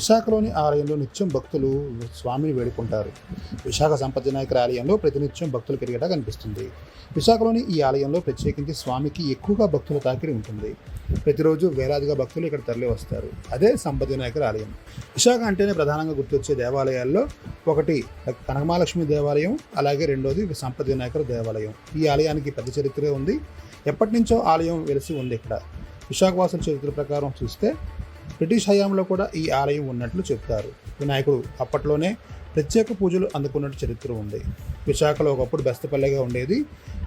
విశాఖలోని ఆలయంలో నిత్యం భక్తులు స్వామిని వేడుకుంటారు. విశాఖ సంపత్ ఆలయంలో ప్రతినిత్యం భక్తులు పెరిగేట కనిపిస్తుంది. విశాఖలోని ఈ ఆలయంలో ప్రత్యేకించి స్వామికి ఎక్కువగా భక్తుల తాకిడి ఉంటుంది. ప్రతిరోజు వేలాదిగా భక్తులు ఇక్కడ తరలి వస్తారు. అదే సంపత్ వినాయకుడి ఆలయం. విశాఖ అంటేనే ప్రధానంగా గుర్తొచ్చే దేవాలయాల్లో ఒకటి కనకమాలక్ష్మి దేవాలయం అలాగే రెండోది సంపత్ వినాయకుడు దేవాలయం. ఈ ఆలయానికి పెద్ద చరిత్ర ఉంది. ఎప్పటి నుంచో ఆలయం వెలిసి ఉంది ఇక్కడ. విశాఖవాసుల చరిత్ర ప్రకారం చూస్తే బ్రిటిష్ హయాంలో కూడా ఈ ఆలయం ఉన్నట్లు చెప్తారు వినాయకుడు అప్పట్లోనే ప్రత్యేక పూజలు అందుకున్నట్టు చరిత్ర ఉంది. విశాఖలో ఒకప్పుడు బెస్తపల్లెగా ఉండేది.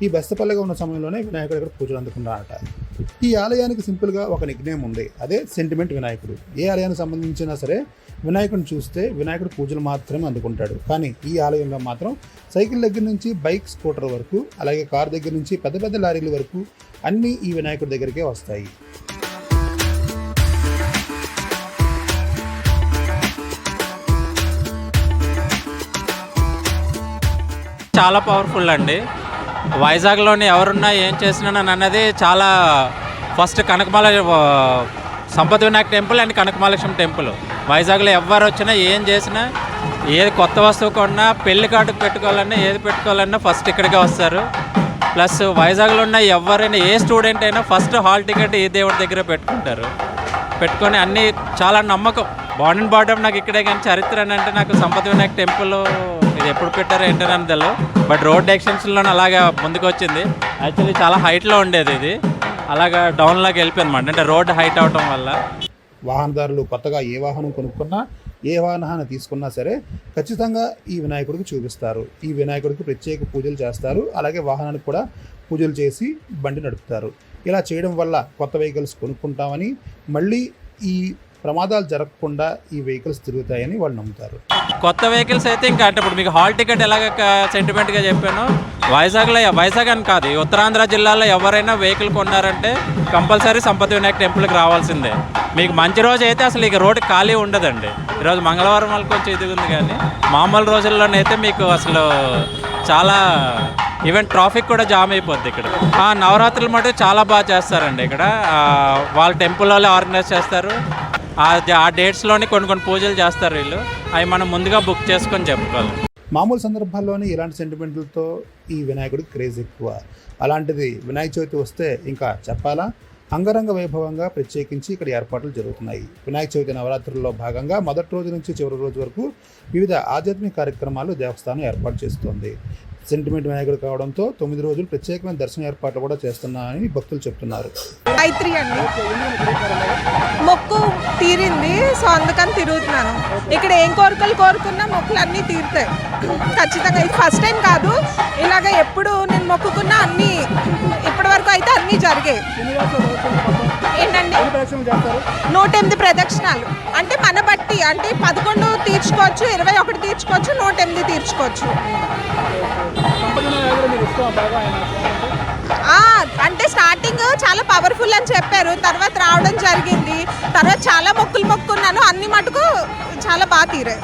ఈ బెస్తపల్లెగా ఉన్న సమయంలోనే వినాయకుడు ఇక్కడ పూజలు అందుకున్నారట. ఈ ఆలయానికి సింపుల్గా ఒక నిగ్నేమ్ ఉంది. అదే సెంటిమెంట్ వినాయకుడు. ఏ ఆలయానికి సంబంధించినా సరే వినాయకుడిని చూస్తే వినాయకుడు పూజలు మాత్రమే అందుకుంటాడు. కానీ ఈ ఆలయంలో మాత్రం సైకిల్ దగ్గర నుంచి బైక్ స్కూటర్ వరకు అలాగే కార్ దగ్గర నుంచి పెద్ద పెద్ద లారీల వరకు అన్నీ ఈ వినాయకుడి దగ్గరికే వస్తాయి. చాలా పవర్ఫుల్ అండి. వైజాగ్లోని ఎవరున్నా ఏం చేసినా అన్నది చాలా first Kanakamala Sampath Vinayak temple and Kanakamahalakshmi temple. వైజాగ్లో ఎవరు వచ్చినా ఏం చేసినా ఏది కొత్త వస్తువు కొన్నా పెళ్ళి కార్డుకు పెట్టుకోవాలన్నా ఏది పెట్టుకోవాలన్నా ఫస్ట్ ఇక్కడికే వస్తారు. ప్లస్ వైజాగ్లో ఉన్న ఎవరైనా ఏ స్టూడెంట్ అయినా ఫస్ట్ హాల్ టికెట్ ఈ దేవుడి దగ్గర పెట్టుకుంటారు. పెట్టుకొని అన్నీ చాలా నమ్మకం. బాడీ అండ్ నాకు ఇక్కడే కానీ చరిత్ర అని అంటే నాకు సంపత్ వినాయక్ టెంపుల్ ఇది ఎప్పుడు పెట్టారో ఏంటని తెలియదు బట్ రోడ్ ఎక్స్టెన్షన్లో అలాగా ముందుకు వచ్చింది యాక్చువల్లీ చాలా హైట్లో ఉండేది ఇది. అలాగా డౌన్లోకి వెళ్ళిపోయింది అనమాట అంటే రోడ్ హైట్ అవటం వల్ల. వాహనదారులు కొత్తగా ఏ వాహనం కొనుక్కున్నా ఏ వాహనాన్ని తీసుకున్నా సరే ఖచ్చితంగా ఈ వినాయకుడికి చూపిస్తారు. ఈ వినాయకుడికి ప్రత్యేక పూజలు చేస్తారు. అలాగే వాహనానికి కూడా పూజలు చేసి బండి నడుపుతారు. ఇలా చేయడం వల్ల కొత్త వెహికల్స్ కొనుక్కుంటామని మళ్ళీ ఈ ప్రమాదాలు జరగకుండా ఈ వెహికల్స్ తిరుగుతాయని వాళ్ళు నమ్ముతారు. కొత్త వెహికల్స్ అయితే ఇంకా అంటే ఇప్పుడు మీకు హాల్ టికెట్ ఎలాగ సెంటిమెంట్గా చెప్పాను. వైజాగ్లో వైజాగ్ అని కాదు ఉత్తరాంధ్ర జిల్లాలో ఎవరైనా వెహికల్ కొన్నారంటే కంపల్సరీ సంపత్ వినాయక టెంపుల్కి రావాల్సిందే. మీకు మంచి రోజు అయితే అసలు ఇక రోడ్డు ఖాళీ ఉండదండి. ఈరోజు మంగళవారం వాళ్ళకి కొంచెం ఇది ఉంది కానీ మామూలు రోజుల్లోనైతే మీకు అసలు చాలా ఈవెన్ ట్రాఫిక్ కూడా జామ్ అయిపోద్ది ఇక్కడ. ఆ, నవరాత్రులు మటు చాలా బాగా చేస్తారండి ఇక్కడ. వాళ్ళ టెంపుల్ వాళ్ళు ఆర్గనైజ్ చేస్తారు. ఆ ఆ డేట్స్లోని కొన్ని కొన్ని పూజలు చేస్తారు వీళ్ళు. అవి మనం ముందుగా బుక్ చేసుకొని చెప్పుకోవాలి. మామూలు సందర్భాల్లోనే ఇలాంటి సెంటిమెంట్లతో ఈ వినాయకుడికి క్రేజ్ ఎక్కువ. అలాంటిది వినాయక చవితి వస్తే ఇంకా చెప్పాలా? అంగరంగ వైభవంగా ప్రత్యేకించి ఇక్కడ ఏర్పాట్లు జరుగుతున్నాయి. వినాయక చవితి నవరాత్రుల్లో భాగంగా మొదటి రోజు నుంచి చివరి రోజు వరకు వివిధ ఆధ్యాత్మిక కార్యక్రమాలు దేవస్థానం ఏర్పాటు చేస్తోంది. సెంటిమెంట్ వినాయకుడు కావడంతో తొమ్మిది రోజులు ప్రత్యేకమైన దర్శన ఏర్పాట్లు కూడా చేస్తున్నామని భక్తులు చెప్తున్నారు. సో అందుకని తిరుగుతున్నాను. ఇక్కడ ఏం కోరికలు కోరుకున్నా మొక్కులు అన్నీ తీరుతాయి. ఖచ్చితంగా ఇది ఫస్ట్ టైం కాదు. ఇలాగ ఎప్పుడు నేను మొక్కుకున్నా అన్నీ ఇప్పటి వరకు అయితే అన్నీ జరిగాయి. ఏంటండి? నూట ఎనిమిది ప్రదక్షిణాలు. అంటే మన బట్టి అంటే పదకొండు తీర్చుకోవచ్చు ఇరవై ఒకటి తీర్చుకోవచ్చు నూట ఎనిమిది తీర్చుకోవచ్చు. అంటే స్టార్టింగ్ చాలా పవర్ఫుల్ అని చెప్పారు. తర్వాత రావడం జరిగింది. తర్వాత చాలా అన్ని మటుకు చాలా బాగా తీరాయి.